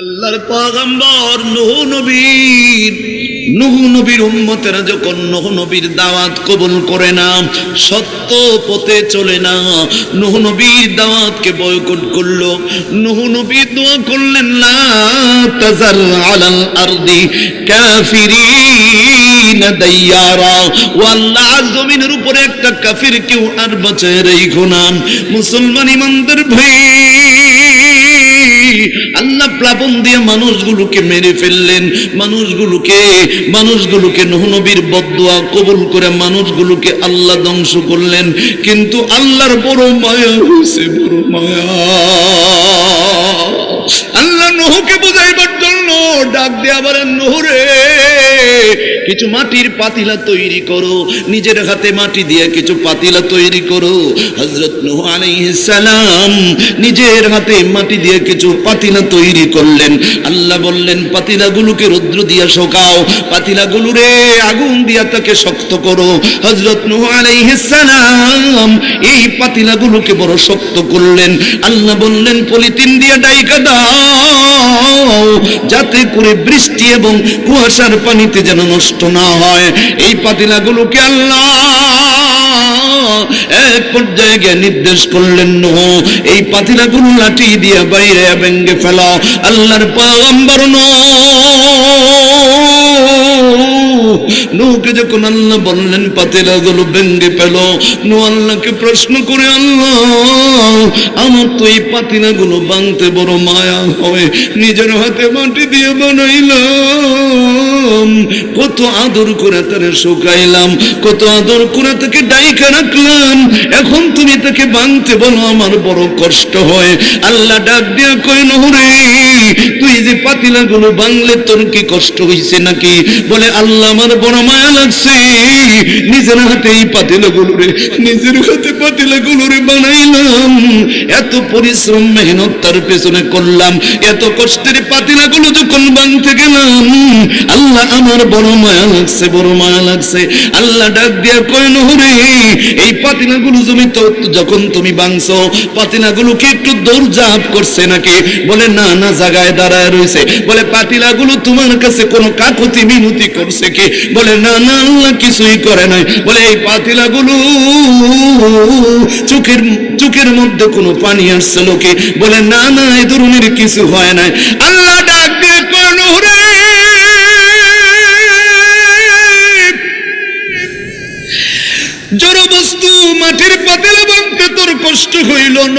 আল্লাহর নবীর নবীর উম্মতেরা যখন নবীর দাওয়াত কবুল করে না, সত্য পথে চলে না নবীর দাওয়াতকে বয়কট নবী দোয়া করলেন না আলাল আরদি কাফিরিন দাইয়ারা। জমিনের উপরে একটা কাফির কেউ আর বাঁচায় রেখো না। মুসলমান ইমানদার ভাই প্লাবন দিয়ে মানুষগুলোকে মেরে ফেললেন, মানুষগুলোকে মানুষগুলোকে নহনবীর বদুয়া কবল করে মানুষগুলোকে আল্লাহ ধ্বংস করলেন। কিন্তু আল্লাহর বড় মায়া হয়েছে বড় মায়া। আল্লাহ নহকে বুঝাইবার জন্য ডাক দেওয়া বলেন, নহরে কিছু মাটির পাতিলা তৈরি করো। নিজের হাতে মাটি দিয়ে কিছু পাতিলা তৈরি করো। হজরত নূহ সালাম নিজের হাতে মাটি দিয়ে কিছু পাতিলা তৈরি করলেন। আল্লাহ বললেন, পাতিলাগুলোকে রৌদ্র দিয়া শোকাও। পাতিলাগুলোরে আগুন দিয়া তাকে শক্ত করো। হজরত নূহ সালাম এই পাতিলাগুলোকে বড় শক্ত করলেন। আল্লাহ বললেন, পলিথিন দিয়ে ডাইকা দাও। যাতে করে বৃষ্টি এবং কুয়াশার পানিতে যেন নষ্ট না হয়, এই পাতিলাগুলোকে আল্লাহ এক পর্যায়ে গিয়ে নির্দেশ করলেন, নো, এই পাতিলাগুলো লাঠি দিয়ে বাইরে ভেঙ্গে ফেলা, আল্লাহর পয়গম্বর নো। যখন আল্লাহ বললেন পাতিলাগুলো ভেঙ্গে পেল নো আল্লাহকে প্রশ্ন করে, আল্লাহ, আমার তো এই পাতিলাগুলো বাংতে বড় মায়া হয়। নিজের হাতে মাটি দিয়ে কত আদর করে তারে শুকাইলাম, কত আদর করে তাকে ডাইকা রাখলাম। এখন তুমি তাকে বাংতে বলো, আমার বড় কষ্ট হয়। আল্লাহ ডাক দিয়া কই নহরে, তুই যে পাতিলা গুলো বাংলে তোর কি কষ্ট হইছে নাকি? বলে, আল্লাহ আমার বড় মায়া লাগছে। নিজের হাতে এই পাতিলাগুলো রে নিজের হাতে পাতিলাগুলো রে বানাইলাম। এত পরিশ্রম, মেহনত তার পেছনে করলাম। এত কষ্টের পাতিলাগুলো যখন বানতে গেলাম, আল্লাহ আমার বড় মায়া লাগছে, বড় মায়া লাগছে। আল্লাহ ডাক দিয়া কয়, নহরে, এই পাতিলাগুলো জমি তো, যখন তুমি বাংছো পাতিলাগুলো কি একটু দৌড়ঝাঁপ করছে নাকি? বলে, না না, জায়গায় দাঁড়ায় রয়েছে। বলে, পাতিলাগুলো তোমার কাছে কোনো কাকুতি মিনতি করছে কি বলে, না না, আল্লাহ কিছুই করে নাই। বলে, এই পাতিলাগুলো চোখের চোখের মধ্যে কোনো পানি আসছে লোকে বলে, না না এই ধরনের কিছু হয় নাই। আল্লাহ ডাক কোন রে জড় বস্তু মাটির পাতিলা বানতে তোর কষ্ট হইল ন।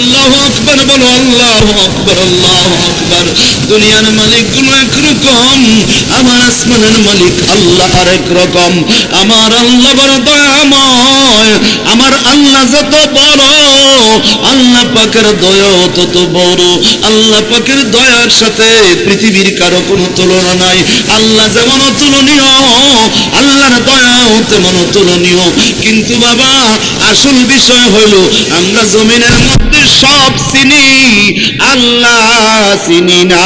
আকবার, বলো আল্লাহ আকবার আল্লাহ আকবার। দুনিয়ার মালিকগুলো একরকম আমার আসমানের মালিক আল্লাহ আরেক রকম। আমার আল্লাহ বড় দয়াময়, আমার আল্লাহ যত বড়, আল্লাহ পাকের দয়া তত বড়। আল্লাহ পাকের দয়ার সাথে পৃথিবীর কারও কোনো তুলনা নাই। আল্লাহ যেমন অতুলনীয়, আল্লাহর দয়াও তেমন অতুলনীয়। কিন্তু বাবা, আসল বিষয় হলো, আমরা জমিনের মধ্যে সব চিনি, আল্লাহ চিনি না।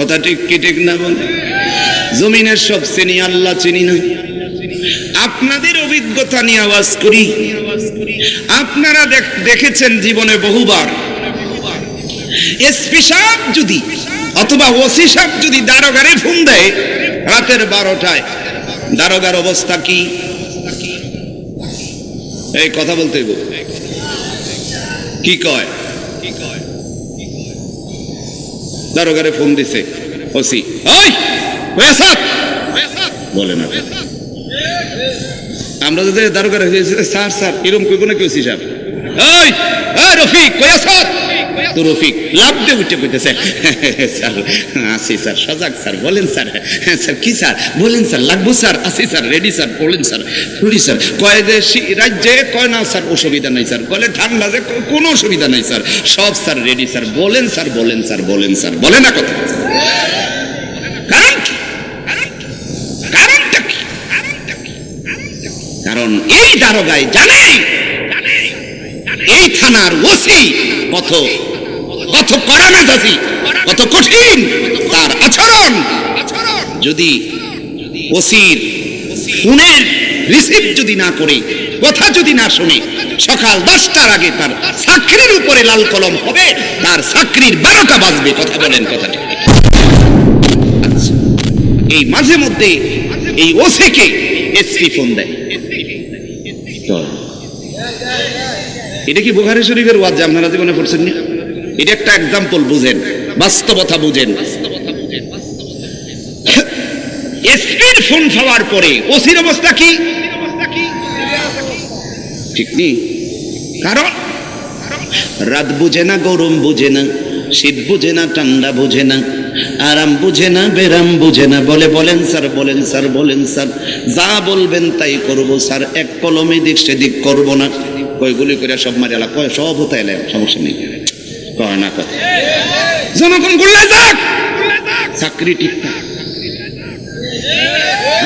কথা ঠিক কি ঠিক না বলে? জমিনের সব চিনি, আল্লাহ চিনি না। আপনাদের অভিজ্ঞতা নিয়ে আওয়াজ করি। আপনারা দেখ- দেখেছেন জীবনে বহুবার। এসপি সাহেব যদি, অথবা ওসি সাহেব যদি দারোগারে ফোন দেয়, রাতের বারোটায়, দারোগার অবস্থা কি? এই কথা বলতে কি কয়? দারোগারে ফোন দিছে। ওসি, ওই! বলে না। আমরা যদি দারোগারে স্যার স্যার এরকম কইব না কেউ সাহেব? ওই রফিক কই আসাদ? রফিক লাভ উঠে কইতেছে স্যার, আসি স্যার, সজাগ স্যার, বলেন স্যার হ্যাঁ স্যার, কি স্যার? বলেন স্যার, লাগবো স্যার, আসি স্যার রেডি স্যার, বলেন স্যার রেডি স্যার। কয় যে রাজ্যে, কয় না স্যার, অসুবিধা নাই স্যার, বলে ঠান্ডা যে কোনো অসুবিধা নাই স্যার, সব স্যার রেডি স্যার, বলেন স্যার বলেন স্যার বলেন স্যার, বলে না কথা। কারণ এই দারোগায় জানে এই থানার ওসি কত কত মেজাজি কত কঠিন তার আচরণ। যদি ওসির ফোনের রিসিভ যদি না করে, কথা যদি না শুনে, সকাল দশটার আগে তার চাকরির উপরে লাল কলম হবে, তার চাকরির বারোটা বাজবে, কথা বলেন এই মাঝে মধ্যে এই ওসিকে এসপি ফোন দেয়। এটা কি বুখারি শরীফের ওয়াজ আপনারা জীবনে পড়ছেন না? এটা একটা এক্সাম্পল বুঝেন, বাস্তবতা বুঝেন। এসপির ফোন পাওয়ার পরে ওসির অবস্থা কি? ঠিক নেই। কারণ রাত বুঝে না, গরম বুঝে না, শীত বুঝে না, ঠান্ডা বুঝে না, আরাম বুঝে না, বেরাম বুঝে না। বলে, বলেন স্যার বলেন স্যার বলেন স্যার, যা বলবেন তাই করব স্যার, এক কলমে দিক সেদিক করব না। কয়গুলি করে সব মারিয়ালা কয়, সব হতে এলে সমস্যা নেই। কয় না কথা জনগণ গুল্লা যাক। চাকরি ঠিকঠাক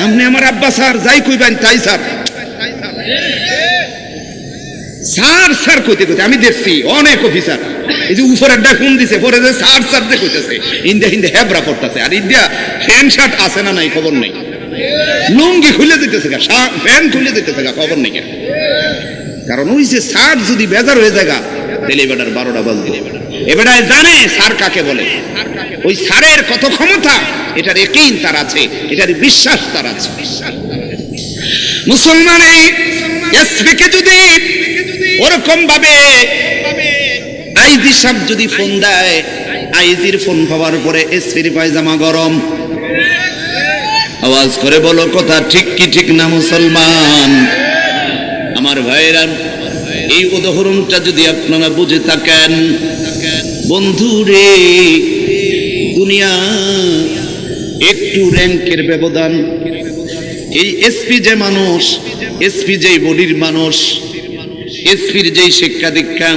আপনি আমার আব্বা স্যার যাই কইবেন তাই স্যার। স্যার স্যার কইতে কইতে আমি দেখছি অনেক অফিসার। এই যে উপরে ফোন দিছে পরে যে স্যার স্যার যে কইতেছে ইন্ডিয়া হিন্দে হেবরা পড়তেছে। আর ইন্ডিয়া ফ্যান শার্ট আছে না নাই খবর নেই। লুঙ্গি খুলে দিতেছে গা ফ্যান খুলে দিতেছে গা খবর নেই কারণ ওই যে স্যার যদি বেজার হয়ে যায় তাহলে এবার বারোটা বাজবে এবারে জানে স্যার কাকে বলে। ওই স্যারের কত ক্ষমতা, এটার তার আছে, এটার বিশ্বাস তার আছে। এসপিকে যদি ওরকম ভাবে আইজি যদি ফোন দেয়, আইজির ফোন পাওয়ার পরে এসপির পায়জামা গরম। আওয়াজ করে বলো, কথা ঠিক কি ঠিক না মুসলমান? আমার ভাইরা এই উদাহরণটা যদি আপনারা বুঝে থাকেন বন্ধু রে দুনিয়া একটু র্যাঙ্কের ব্যবধান। এই এসপি যে মানুষ এসপি যেই বডির মানুষ এসপির যেই শিক্ষা দীক্ষা,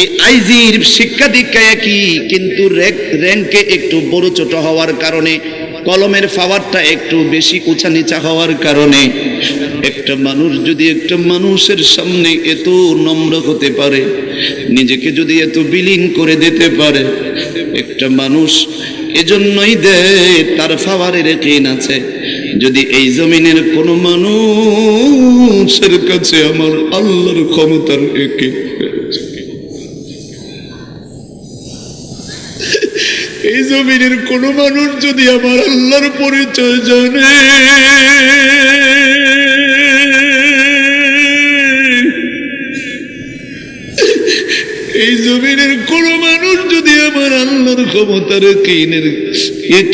এই আইজির শিক্ষা দীক্ষা একই, কিন্তু র্যাঙ্কে একটু বড় ছোট হওয়ার কারণে, কলমের পাওয়ারটা একটু বেশি উঁচা নিচা হওয়ার কারণে একটা মানুষ যদি একটা মানুষের সামনে এত নম্র হতে পারে, নিজেকে যদি এত বিলীন করে দিতে পারে, একটা মানুষ এজন্যই দেয় তার ফাওয়ারের ঋণ আছে, যদি এই জমিনের কোন মানুষের কাছে আমার আল্লাহর ক্ষমতার একে এই জমিনের কোন মানুষ যদি আমার আল্লাহর পরিচয় জানে এই জমিনের কোন মানুষ যদি আমার আল্লাহর ক্ষমতার কিনের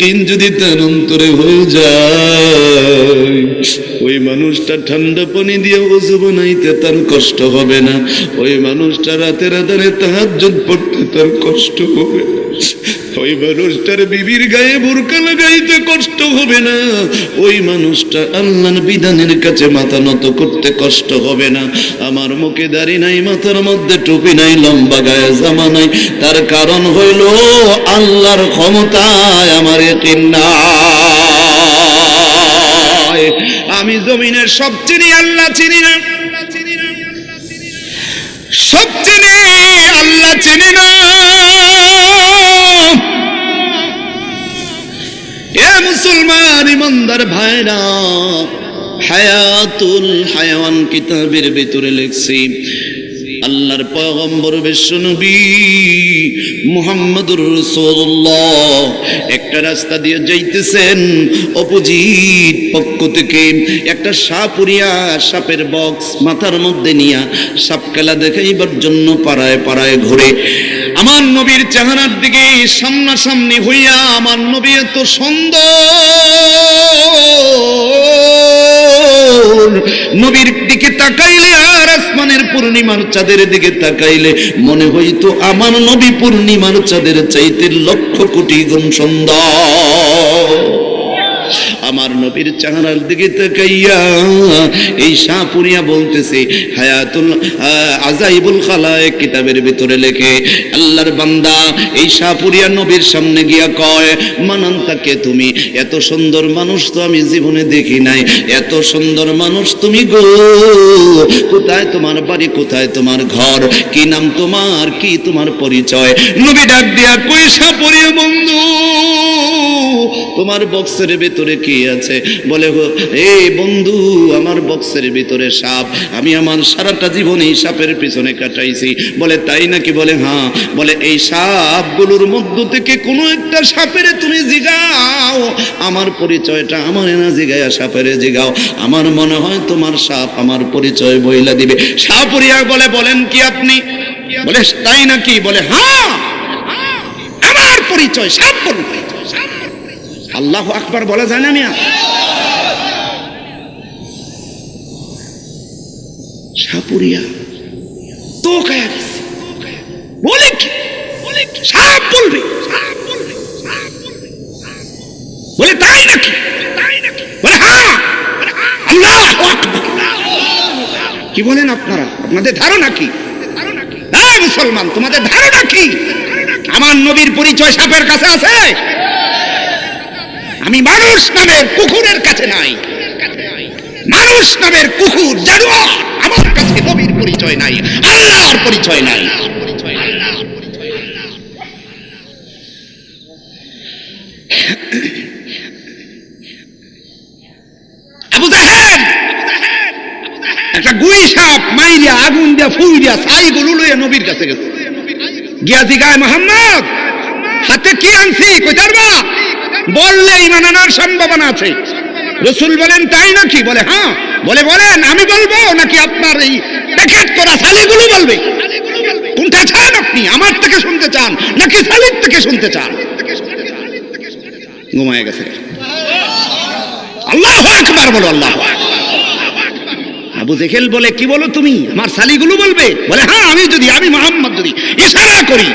কিন যদি তার অন্তরে হয়ে যায়, ওই মানুষটা ঠান্ডা পানি দিয়ে ওজু বানাইতে তার কষ্ট হবে না, ওই মানুষটা রাতের আধারে তাহাজ্জুদ পড়তে তার কষ্ট হবে না। ওই মানুষটার বিবির গায়ে কষ্ট হবে না। ওই মানুষটা বিধানের কাছে মাথা নত করতে কষ্ট হবে না। আমার মুখে দাড়ি নাই, মাথার মধ্যে টুপি নাই, লম্বা গায়ে জামা নাই। তার কারণ হইল আল্লাহর ক্ষমতায় আমার একিন নাই। আমি জমিনের সব চিনি, আল্লাহ চিনি না। সব চিনি, আল্লাহ চিনি না। মুসলমান, ইমানদার ভাইরা, হায়াতুল হায়াওয়ান কিতাবের ভিতরে লিখছি, আল্লাহর পয়গম্বর বিশ্বনবী মুহাম্মদুর রাসূলুল্লাহ। একটা রাস্তা দিয়ে যাইতেছেন, অপোজিট পক্ষ থেকে একটা সাপ উড়িয়া সাপের বক্স মাথার মধ্যে নিয়া সাপ খেলা দেখাইবার জন্য পাড়ায় পাড়ায় ঘুরে। আমার নবীর চেহারার দিকে সামনাসামনি হইয়া আমার নবী এত সুন্দর। নবীর দিকে তাকাইলে আর আসমানের পূর্ণিমার চাঁদের দিকে তাকাইলে মনে হইতো আমার নবী পূর্ণিমার চাঁদের চাইতে লক্ষ কোটি গুণ সুন্দর। আমার নবীর চেহারার দিকে তাকাইয়া এই শাহপুরিয়া বলতেছে, হায়াতুল আজাইবুল খালায় কিতাবের ভিতরে লেখে, আল্লাহর বান্দা, এই শাহপুরিয়া নবীর সামনে গিয়া কয় মানান তাকে তুমি? এত সুন্দর মানুষ তো আমি জীবনে দেখি নাই। এত সুন্দর মানুষ তুমি গো। কোথায় তোমার বাড়ি? কোথায় তোমার ঘর? কি নাম তোমার? কি তোমার পরিচয়? নবী ডাক দিয়া, কই শাহপুরিয়া বন্ধু? তোমার বক্সের ভিতরে কি আছে? বলে এই বন্ধু, আমার বক্সের ভিতরে সাপ। আমি আমার সারাটা জীবন এই সাপের পিছনে কাটাইছি। বলে, তাই নাকি? বলে হ্যাঁ। বলে, এই সাপগুলোর মধ্য থেকে কোনো একটা সাপের তুমি জিগাও। আমার পরিচয়টা আমার না জিগায়া সাপের জিগাও। আমার মনে হয় তোমার সাপ আমার পরিচয় বইলা দিবে। সাপুরিয়া বলে, বলেন কি আপনি? বলে, তাই নাকি? বলে হ্যাঁ আমার পরিচয় সাপ বলবে। আল্লাহ আকবার বলা যায় না মিয়া? সাপুরিয়া তো কি বলেন আপনারা? আপনাদের ধারণা কি? মুসলমান, তোমাদের ধারণা কি? আমার নবীর পরিচয় সাপের কাছে আছে? আমি মানুষ নামের কুকুরের কাছে নাই। মানুষ নামের কুকুর, জানোয়ার আমার কাছে নবীর পরিচয় নাই, আল্লাহর পরিচয় নাই। একটা গুই সাপ মাইরিয়া, আগুন দিয়া, ফুই দিয়া লইয়া নবীর কাছে গেছে। গিয়া জিগায় মোহাম্মদ, হাতে কি আনছি কইতার বা বললে ইমান আনার সম্ভাবনা আছে। রসুল বলেন, তাই নাকি? বলে হ্যাঁ। বলে, বলেন, আমি বলব নাকি আপনার এই প্যাকেট করা শালিগুলো বলবে? কোনটা চান আপনি? আমার থেকে শুনতে চান নাকি শালির থেকে শুনতে চান? ঘুমায় গেছে। আল্লাহ আকবার বলো, আল্লাহ আবু জেহেল বলে, কি বলো তুমি? আমার শালিগুলো বলবে? বলে হ্যাঁ আমি যদি, আমি মোহাম্মদ যদি ইশারা করি,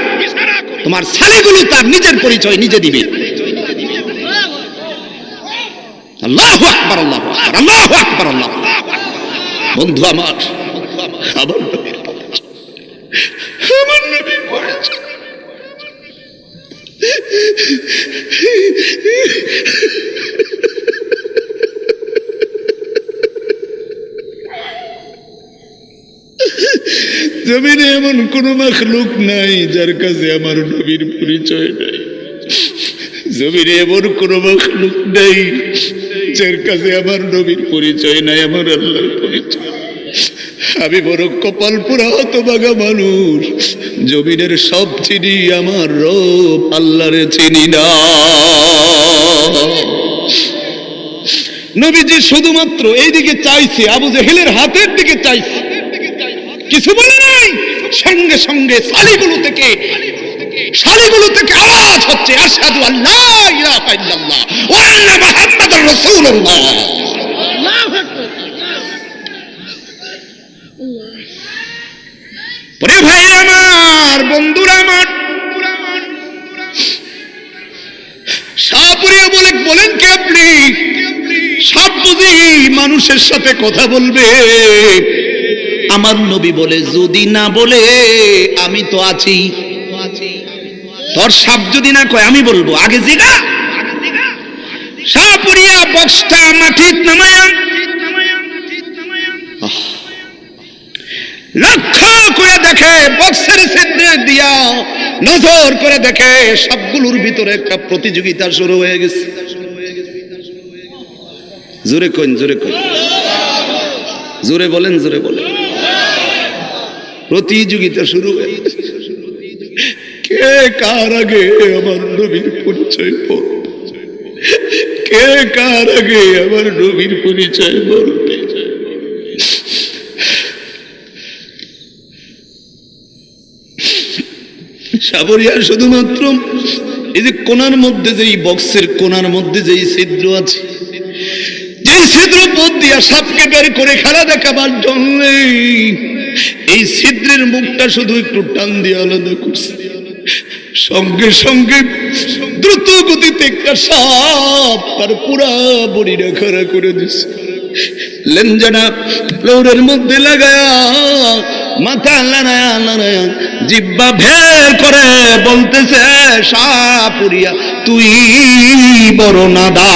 তোমার শালিগুলো তার নিজের পরিচয় নিজে দিবে। আল্লাহ আকবার, আল্লাহ আল্লাহ আকবার, আল্লাহ বন্ধু আমার আমার। জমিনে এমন কোন মাখলুক নাই যার কাছে আমার নবীর পরিচয় নাই। জমিনে এমন কোন মাখলুক নাই যার কাছে আমার নবীর পরিচয় নাই, আমার আল্লাহর পরিচয়। আমি বড় কপাল পুরা হতবাগা মানুষ। জমিনের সব চিনি আমার রব, আল্লাহরে চিনি না। নবীজি শুধুমাত্র এইদিকে চাইছে, আবু জেহেলের হাতের দিকে চাইছে। কিছু বলে নাই? সঙ্গে সঙ্গে শালিগুলো থেকে শালিগুলো থেকে আওয়াজ হচ্ছে আশহাদু আল্লাহ ইলাহা ইল্লাল্লাহ ওয়া আন্না মুহাম্মাদুর রাসূলুল্লাহ। ভাই আমার বন্ধুরা আমার। সাপুরিয়া বলে বলেন কি আপনি? সব বুঝি মানুষের সাথে কথা বলবে। আমার নবী বলে যদি না বলে আমি তো আছি। তোর সাপ যদি না কয়, আমি বলব। আগে জিগা। সাপুরিয়া বক্সটা মাটিত নামায়া। লক্ষ্য করে দেখে, বক্সের ছিদ্রে দিয়া নজর করে দেখে, সবগুলোর ভিতরে একটা প্রতিযোগিতা শুরু হয়ে গেছে। জোরে কইন জোরে কইন। জোরে বলেন জোরে বলেন। প্রতিযোগিতা শুরু হয়ে গেছে। কে কার আগে আমার নবীর পরিচয় বলবে? কে কার আগে আমার নবীর পরিচয় বলবে? সাবরিয়ার শুধুমাত্র এই যে কোনার মধ্যে যে বক্সের কোনার মধ্যে যে ছিদ্র আছে যে ছিদ্র পথ দিয়া সাপকে বের করে খেলা দেখাবার জন্যে এই ছিদ্রের মুখটা শুধু একটু টান দিয়ে আলাদা করছে। সঙ্গে সঙ্গে দ্রুত গতিতে একটা সাপ তার পুরা বড়িটা খাড়া করে দিছে। লেঞ্জানা ফ্লোরের মধ্যে লাগায়া, মাথা লড়ায়া লড়ায়া জিব্বা ভের করে বলতেছে সাপুরিয়া তুই বড় নাদা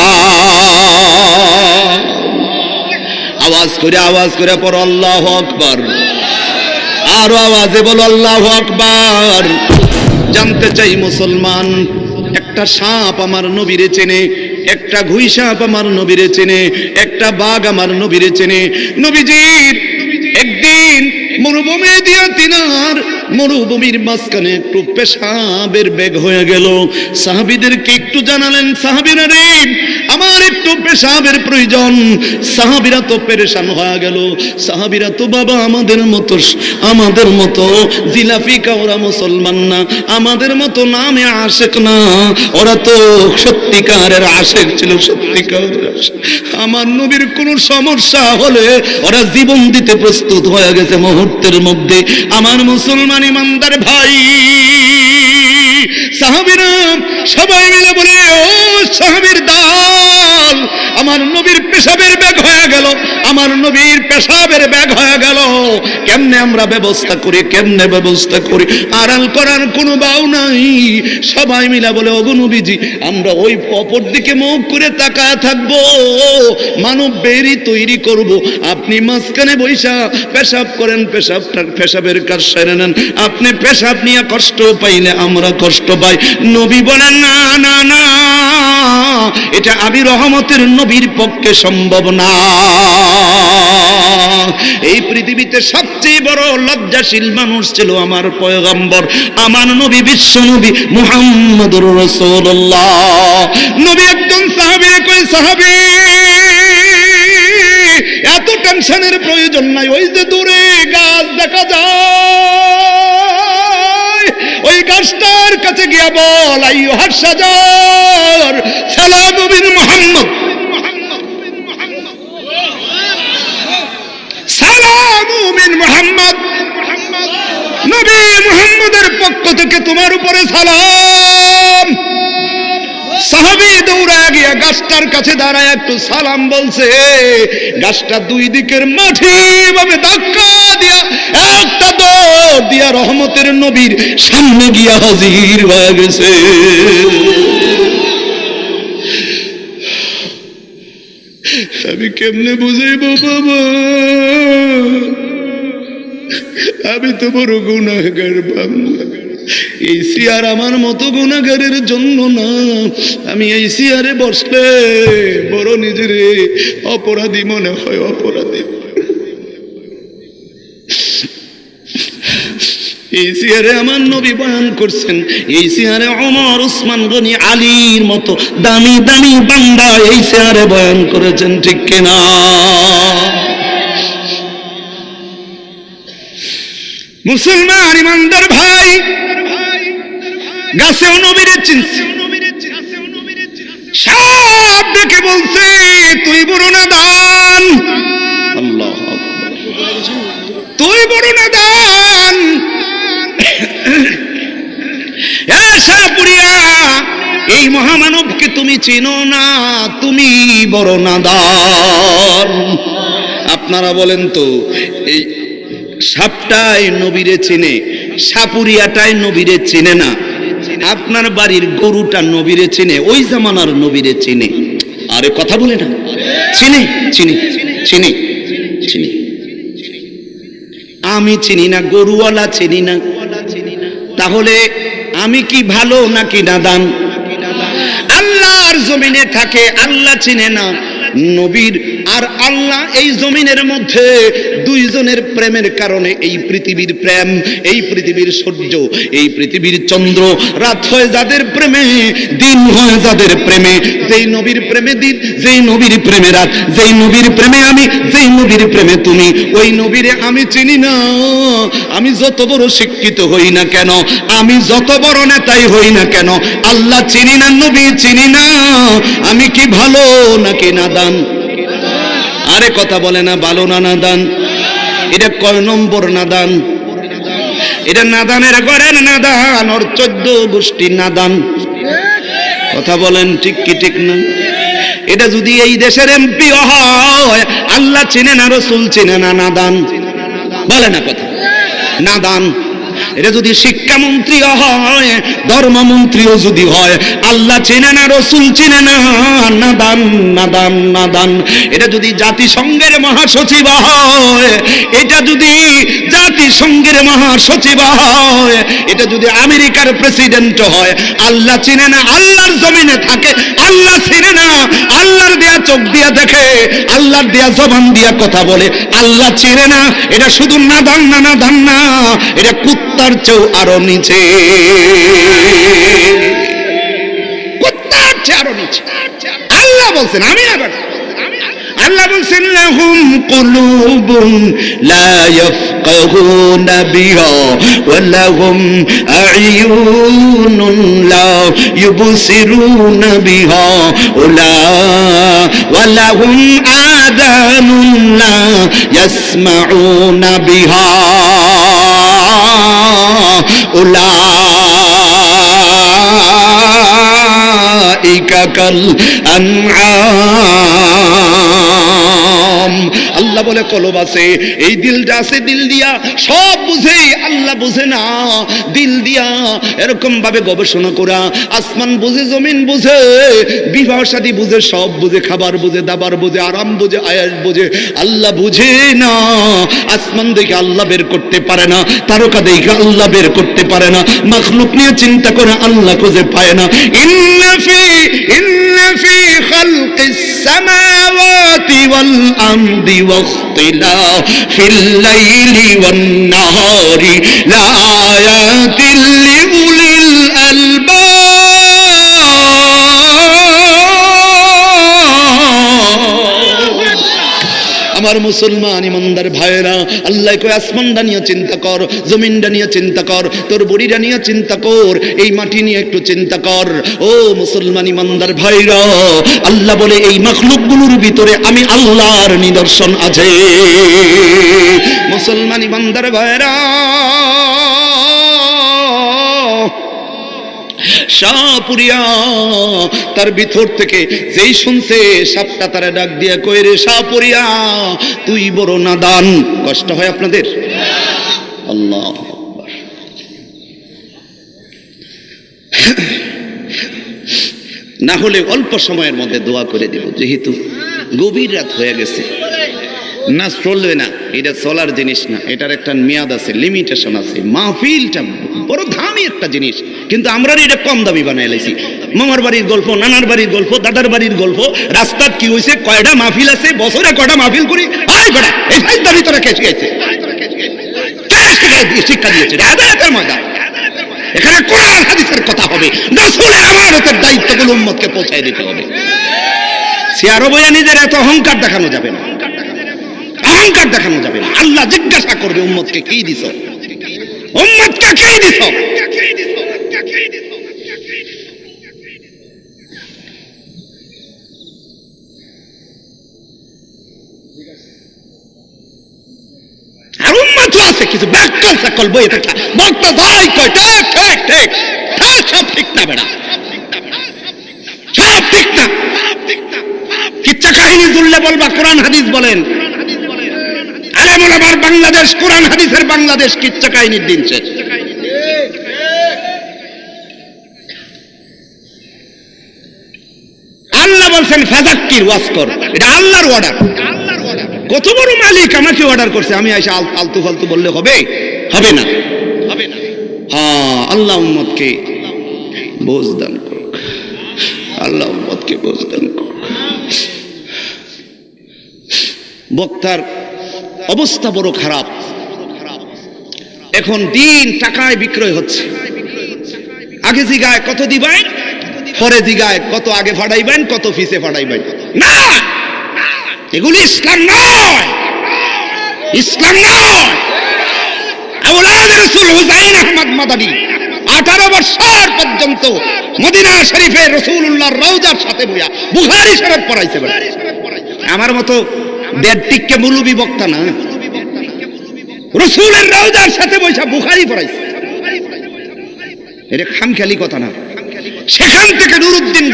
আওয়াজ করে আওয়াজ করে পর আল্লাহ আকবার। আরও আওয়াজে বলো, আল্লাহ আকবার। জানতে চাই মুসলমান, একটা সাপ আমার নবীরে চেনে, একটা ঘুই সাপ আমার নবীরে চেনে, একটা বাঘ আমার নবীরে চেনে। নবীজির একদিন মরুভূমি দিয়া তিনার মরুভূমির মাঝখানে একটু পেশাবের বেগ হয়ে গেল। সাহাবিদেরকে একটু জানালেন, সাহাবিরা রে আমার একটু পেশাবের প্রয়োজন। সাহাবিরা তো পেরেশান হয়ে গেল। সাহাবিরা তো বাবা আমাদের মতো আমাদের মতো। জিলাফি ওরা মুসলমান না, আমাদের মতো নামে আশেক না। ওরা তো সত্যিকারের আশেক ছিল, সত্যিকারের আশেক। আমার নবীর কোনো সমস্যা হলে ওরা জীবন দিতে প্রস্তুত হয়ে গেছে মুহূর্তের মধ্যে। আমার মুসলমান ইমানদার ভাই, সাহাবিরা সবাই মিলে বলে, ও সাহাবির দল, আমার নবীর পেশাবের ব্যাগ হয়ে গেল, আমার নবীর পেশাবের ব্যাগ হয়ে গেল। কেমনে আমরা ব্যবস্থা করি, কেমনে ব্যবস্থা করি? আড়াল করার কোনো বাউ নাই। সবাই মিলা বলে অগনবীজি আমরা ওই অপর দিকে মুখ করে তাকায় থাকব। মানব বেরি তৈরি করব। আপনি মাঝখানে বৈশা, পেশাব করেন, পেশাব পেশাবের কাজ সেরে নেন। আপনি পেশাব নিয়ে কষ্ট পাইলে আমরা কষ্ট পাই। নবী বলেন না না না। এটা আমি রহমতের নবীর পক্ষে সম্ভব না। এই পৃথিবীতে সবচেয়ে বড় লজ্জাশীল মানুষ ছিল আমার পয়গম্বর, আমার নবী বিশ্ব নবী মুহাম্মদুর রাসূলুল্লাহ। নবী একজন সাহাবী কই সাহাবী, এত টেনশনের প্রয়োজন নাই, ওই যে দূরে গাছ দেখা যায়। ওই গাছটার কাছে গিয়া বল আই হাসাজার সালাম বিন মুহাম্মদ। মুহাম্মদ। পক্ষ থেকে তোমার উপরে সালাম। সাহাবি দৌড়া কাছে দাঁড়ায় একটু সালাম বলছে, গাছটা দুই দিকের মাঠে ভাবে ধাক্কা। দিয়া, একটা দৌড় দিয়া রহমতের নবীর সামনে গিয়া হাজির হয়ে গেছে। আমি কেমনে বুঝাইব বাবা? আমি তো বড় গুণাগার বাংলা। এই আমার মতো গুণাগারের জন্য না। আমি এই সিয়ারে বসলে বড় নিজের অপরাধী মনে হয়, অপরাধী। এই সিয়ারে আমার নবী বয়ান করছেন, এই সিয়ারে অমর উসমান গনি আলীর মতো দামি দামি বান্দা এই সিয়ারে বয়ান করেছেন, ঠিক কিনা? মুসলমান ইমানদার ভাই, গাছেও নবীরে চিনছে। সাপ দেখে বলছে, তুই বড় না দান তুই বড় না দান এই মহামানবকে তুমি চিনো না, তুমি বড় নাদান আপনারা বলেন তো, এই সাপটাই নবীরে চিনে সাপুরিয়াটাই নবীরে চিনে না। আপনার বাড়ির গরুটা নবীরে চিনে, ওই জামানার নবীরে চিনে। আরে কথা বলে না। চিনি চিনি চিনি চিনি। আমি চিনি না, গরুওয়ালা চিনি না। তাহলে আমি কি ভালো নাকি নাদান? আল্লাহর জমিনে থাকে আল্লাহ চিনে না। নবীর আর আল্লাহ এই জমিনের মধ্যে দুইজনের প্রেমের কারণে এই পৃথিবীর প্রেম, এই পৃথিবীর সূর্য, এই পৃথিবীর চন্দ্র রাত হয় যাদের প্রেমে, দিন হয় যাদের প্রেমে। যেই নবীর প্রেমে দিন, যেই নবীর প্রেমে রাত, যেই নবীর প্রেমে আমি, যেই নবীর প্রেমে তুমি। ওই নবীরে আমি চিনি না, আমি যত বড় শিক্ষিত হই না কেন, আমি যত বড় নেতাই হই না কেন, আল্লাহ চিনি না, নবী চিনি না, আমি কি ভালো নাকি নাদান? আরে কথা বলে না ভালো না নাদান। এটা কয় নম্বর নাদান? এটা নাদানের ঘরের নাদান? ওর চোদ্দ গোষ্ঠী নাদান। কথা বলেন ঠিক কি ঠিক না? এটা যদি এই দেশের এমপি হয়, আল্লাহ চিনে না, রসুল চিনে না, নাদান। বলে না কথা। নাদান। এটা যদি শিক্ষামন্ত্রীও হয়, ধর্মমন্ত্রীও যদি হয়, আল্লাহ চেনে না, রসুল চিনে না, নাদান নাদান নাদান। এটা যদি জাতিসংঘের মহাসচিব হয়, এটা যদি জাতিসংঘের মহাসচিব হয়, এটা যদি আমেরিকার প্রেসিডেন্ট হয়, আল্লাহ চিনে না, আল্লাহর জমিনে থাকে, আল্লাহ চিনে না, আল্লাহর দেয়া চোখ দিয়া দেখে, আল্লাহর দেয়া জবান দিয়া কথা বলে, আল্লাহ চিনে না, এটা শুধু না নাদান না নাদান না, এটা কুত্তার চেয়েও আরও নিচে। কুত্তার চেয়ে আরও নিচে। আল্লাহ বলছেন, আমি বেটা আল্লাহ বলছেন, লাহুম কুলুবুন লা ইয়াফকাহুনা বিহা ওয়া লাহুম আ'য়ুনুন লা ইউবসিরুনা বিহা ওলা ওয়া লাহুম লা বিহা। উলাইকা কাল আল্লাহ বলে, কলব আছে, এই দিলটা আছে, দিল দিয়া সব বুঝে, আল্লাহ বুঝে না, দিল দিয়া এরকম ভাবে গবেষণা করা, আসমান বুঝে, জমিন বুঝে, বিবাহ শাদী বুঝে, সব বুঝে, খাবার বুঝে, দাবার বুঝে, আরাম বুঝে, আয়াস বুঝে, আল্লাহ বুঝে না। আসমান দেখে আল্লাহ বের করতে পারে না, তারকা দেখে আল্লাহ বের করতে পারে না, মখলুক নিয়ে চিন্তা করে আল্লাহ খুঁজে পায় না। ইন্না ফি ইন্না ফি খালকিস সামাওয়াতি ওয়াল আরদি ওয়াখতিলাফিল লাইলি ওয়ান নাহারি লাআয়াতিল আমার মুসলমান ইমানদার ভাইরা আল্লাহ কয়, আসমানটা নিয়ে চিন্তা কর, জমিনটা নিয়ে চিন্তা কর, তোর বড়িটা নিয়ে চিন্তা কর, এই মাটি নিয়ে একটু চিন্তা কর। ও মুসলমান ইমানদার ভাইরা, আল্লাহ বলে, এই মখলুকগুলোর ভিতরে আমি আল্লাহর নিদর্শন আছে। মুসলমান ইমানদার ভাইরা সাপুরিয়া তার ভিতর থেকে যেই শুনছে, সাপটা তারা ডাক দিয়া কই রে সাপুরিয়া তুই বড় নাদান। কষ্ট হয় আপনাদের? আল্লাহ না হলে অল্প সময়ের মধ্যে দোয়া করে দেব, যেহেতু গভীর রাত হয়ে গেছে। না, চলবে না। এটা চলার জিনিস না। এটার একটা মেয়াদ আছে লিমিটেশন আছে। মাহফিলটা বড় দামি একটা জিনিস। কিন্তু আমরা এটা কম দামি বানাই লাইছি। মামার বাড়ির গল্প, নানার বাড়ির গল্প, দাদার বাড়ির গল্প, রাস্তার কি হয়েছে কয়টা মাহফিল আছে, বছরে কয়টা মাহফিল করি? বেটা, এই দাবি তোরা কে শিখাইছে? কে শিখাই- শিক্ষা দিয়েছে। এখানে কোরআন, হাদিসের কথা হবে। আমানতের দায়িত্বগুলো উম্মতকে পৌঁছায় দিতে হবে। সে আরও বইয়া নিজের এত অহংকার দেখানো যাবে না। অহংকার দেখানো যাবে না। আল্লাহ জিজ্ঞাসা করবে, উম্মতকে কি দিছ? উম্মতকে কি দিছ? উম্মত কিছু ব্যাকল সাকল বই থাকে বক্তা যাই কয় ঠিক ঠিক ঠিক ঠিক সব ঠিক না বেড়া। সব ঠিক না। কিচ্ছা কাহিনী জুড়লে বলবা, কোরআন হাদিস বলেন। আলেমুল আমার বাংলাদেশ, কোরআন, হাদিসের বাংলাদেশ কিচ্ছা কাহিনীর দিন শেষ। আল্লাহ বলছেন ফাজাক্কির ওয়াজ কর। এটা আল্লাহর অর্ডার কত বড় মালিক আমাকে অর্ডার করছে। আমি এসে আলতু ফালতু বললে হবে? হবে না। হবে না হ্যাঁ আল্লাহ উম্মতকে বোঝ দান করুক। আল্লাহ উম্মতকে বোঝ দান করুক। বক্তার অবস্থা বড় খারাপ। এখন দিন টাকায় বিক্রয় হচ্ছে। আগে জিগায় কত দিবেন, পরে জিগায় কত আগে ফাটাইবেন কত ফিসে ফাটাইবেন না! এগুলি ইসলাম নয়। ইসলাম নয়। হুসাইন আহমদ মাদানী আঠারো বছর পর্যন্ত মদিনা শরীফে রসুল্লাহ রওজার সাথে বইয়া বুখারি শরীফ পড়াইছে। আমার মতো না। রসুলের রওজার সাথে বৈশা বুখারি এটা কথা না। সেখান থেকে নুরুদ্দিন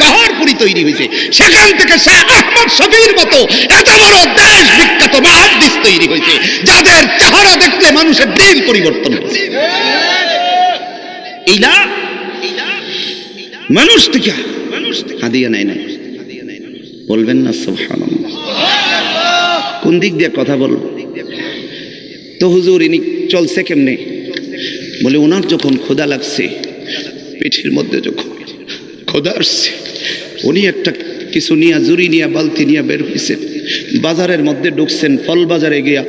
তৈরি হয়েছে। সেখান থেকে শাহ আহমদ শফির মতো এত বড় দেশ বিখ্যাত মহাদ্দিস তৈরি হয়েছে, যাদের চেহারা দেখলে মানুষের দিন পরিবর্তন এইলা মানুষ থেকে হাদিয়া নাই নাই। বলবেন না, সুবহানাল্লাহ। কোন দিক দিয়ে কথা বলব? তো হুজুর, ইনি চলছে কেমনে? বলে, ওনার যখন ক্ষুধা লাগছে, পেটের মধ্যে যখন খোদা আসছে, উনি একটা কিছু নিয়ে, জুড়ি নিয়ে, বালতি নিয়ে বের হয়েছেন বাজারের মধ্যে ঢুকছেন, ফল বাজারে গিয়া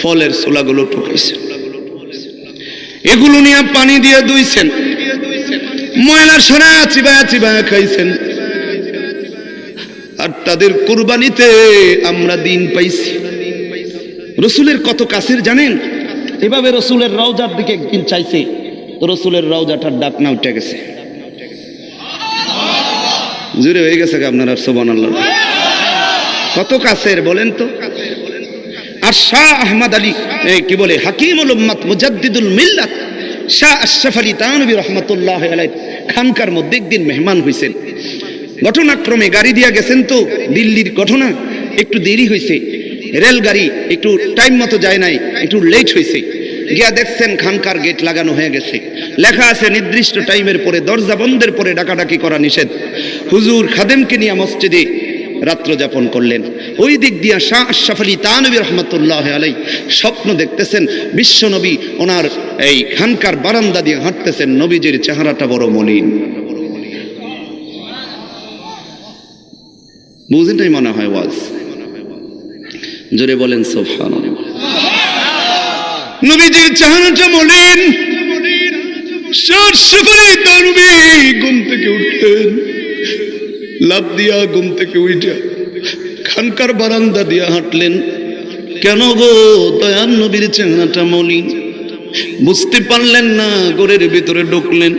ফলের ছোলাগুলো ঠুকাইছেন এগুলো নিয়ে পানি দিয়ে ধুইছেন। ময়লা সোনা চিবায়া চিবায়া খাইছেন। আর তাদের কুরবানিতে আমরা দিন পাইছি। রসুলের কত কাছের জানেন? এভাবে রসুলের রওজার দিকে একদিন চাইছে, রসুলের রওজাটার ডাক না উঠে গেছে। জুড়ে হয়ে গেছে আপনার সোবান আল্লাহ কত কাছের বলেন তো? আর শাহ আহমদ আলী কি বলে, হাকিমুল উম্মত মুজাদ্দিদুল মিল্লাত, শাহ আশরাফ আলী তানবী রহমতুল্লাহ খানকার মধ্যে একদিন মেহমান হয়েছেন ঘটনাক্রমে গাড়ি দিয়া গেছেন তো দিল্লির ঘটনা একটু দেরি হয়েছে রেলগাড়ি একটু টাইম মতো যায় নাই, একটু লেট হয়েছে গিয়া দেখছেন খানকার গেট লাগানো হয়ে গেছে। লেখা আছে, নির্দিষ্ট টাইমের পরে দরজা বন্ধের পরে ডাকাডাকি করা নিষেধ। হুজুর খাদেমকে নিয়ে মসজিদে রাত্র যাপন করলেন। ওই দিক দিয়া শাহ আশরাফ আলী তানবী রহমতুল্লাহ আলাই স্বপ্ন দেখতেছেন বিশ্বনবী ওনার এই খানকার বারান্দা দিয়ে হাঁটতেছেন, নবীজির চেহারাটা বড় মলিন। বুঝেন মনে হয় ওয়াজ। জোরে বলেন সোফান নবীজির চেহারাটা করে দানবী ঘুম থেকে উঠতেন। লাভ দিয়া ঘুম থেকে উঠা খানকার বারান্দা দিয়া হাঁটলেন। কেন গো দয়ান নবীর চেহারাটা মলিন? বুঝতে পারলেন না, ঘরের ভিতরে ঢুকলেন।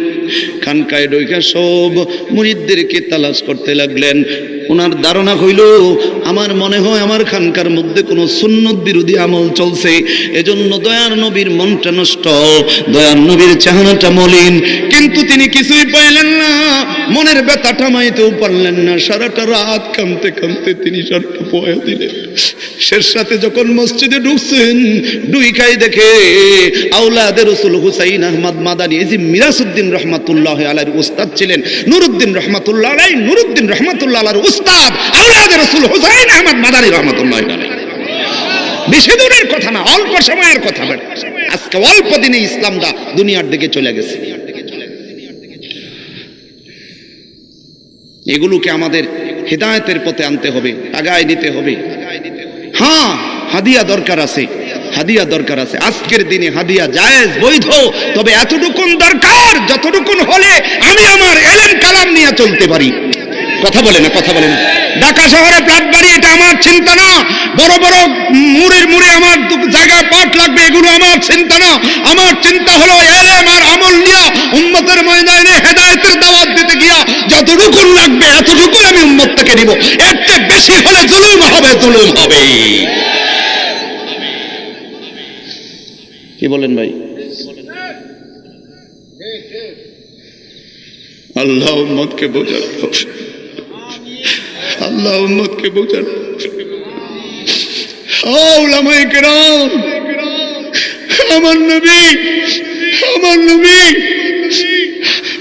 খানকায় ডইকা সব মুরিদদেরকে তালাশ করতে লাগলেন। ওনার ধারণা হইল, আমার মনে হয় আমার খানকার মধ্যে কোনো সুন্নত বিরোধী আমল চলছে। এজন্য দয়ার নবীর মনটা নষ্ট, দয়ার নবীর চেহারাটা মলিন। কিন্তু তিনি কিছুই পাইলেন না, মনের ব্যথা থামাইতেও পারলেন না। সারাটা রাত কামতে কামতে তিনি সারটা পয়া দিলেন। শেষ সাথে যখন মসজিদে ঢুকছেন, দুই খাই দেখে আউলাদের রসুল হুসাইন আহমদ মাদানি এই যে মিরাসুদ্দিন রহমাতুল্লাহ আলার উস্তাদ ছিলেন। নুরুদ্দিন রহমাতুল্লাহ আলাই, নুরুদ্দিন রহমাতুল্লাহ আলার উস্তাদ রসুল হুসাইন আহমদ রহমাতুল্লাহ বেশি দূরের কথা না, অল্প সময়ের কথা আজকে অল্প দিনে ইসলামটা দুনিয়ার দিকে চলে গেছে। এগুলোকে আমাদের হেদায়তের পথে আনতে হবে, আগায় নিতে হবে। হ্যাঁ হাদিয়া দরকার আছে, হাদিয়া দরকার আছে। আজকের দিনে হাদিয়া জায়েজ, বৈধ, তবে এতটুকুন দরকার, যতটুকুন হলে আমি আমার এলেম কালাম নিয়ে চলতে পারি। কথা বলে না, কথা বলে না। ঢাকা শহরে প্লাট বাড়ি এটা আমার চিন্তা না। বড় বড় মুড়ের মুড়ে আমার জায়গায় পাট লাগবে, এগুলো আমার চিন্তা না। আমার চিন্তা হলো এলেম আর আমল নিয়া উম্মতের ময়দানে হেদায়েতের দাওয়াত দিতে গিয়া যতটুকু লাগবে এতটুকু আমি উম্মত থেকে নিব এর চেয়ে বেশি হলে জুলুম হবে জুলুম হবে কি বলেন ভাই? আল্লাহ উম্মতকে বোঝার আল্লাহ উম্মতকে ওলামায়ে কেরাম। আমার নবী আমার নবী,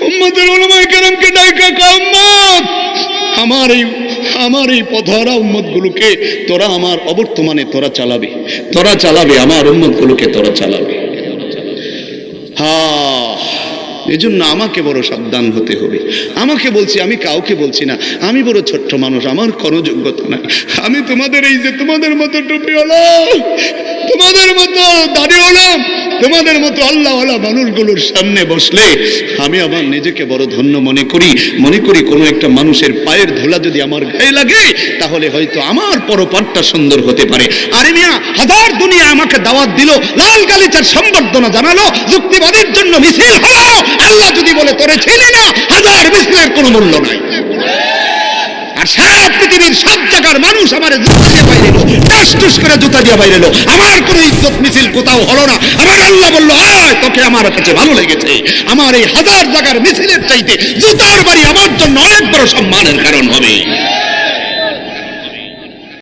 উম্মতের ওলামায়ে কেরামকে ডাকা কাম্মত আমার এই আমার এই পথহারা উম্মতগুলোকে তোরা আমার অবর্তমানে তোরা চালাবে। তোরা চালাবে, আমার উম্মত গুলোকে তোরা চালাবে। হ্যাঁ। এজন্য আমাকে বড় সাবধান হতে হবে। আমাকে বলছি, আমি কাউকে বলছি না। আমি বড় ছোট্ট মানুষ, আমার কোনো যোগ্যতা নাই আমি তোমাদের এই যে তোমাদের মতো টুপি হলাম তোমাদের মতো দাঁড়িয়ে হলো তোমাদের মতো আল্লাহওয়ালা মানুষগুলোর সামনে বসলে আমি আমার নিজেকে বড় ধন্য মনে করি মনে করি কোনো একটা মানুষের পায়ের ধুলা যদি আমার গায়ে লাগে, তাহলে হয়তো আমার পরপাটটা সুন্দর হতে পারে। আরে মিয়া, হাজার দুনিয়া আমাকে দাওয়াত দিল, লাল গালিচার সম্বর্ধনা জানালো, যুক্তিবাদের জন্য মিছিল হলো, আল্লাহ যদি বলে তোরে ছিলি না, হাজার মিছিলের কোনো মূল্য নাই। আর পৃথিবী পৃথিবীর সাত জায়গার মানুষ আমার জুতা দিয়ে বাইরে এলো। টাস টুস করে জুতা দিয়ে বাইরে এলো। আমার কোনো ইজ্জত মিছিল কোথাও হলো না। আমার আল্লাহ বলল, আয়, তোকে আমার কাছে ভালো লেগেছে। আমার এই হাজার জায়গার মিছিলের চাইতে জুতার বাড়ি আমার জন্য অনেক বড় সম্মানের কারণ হবে।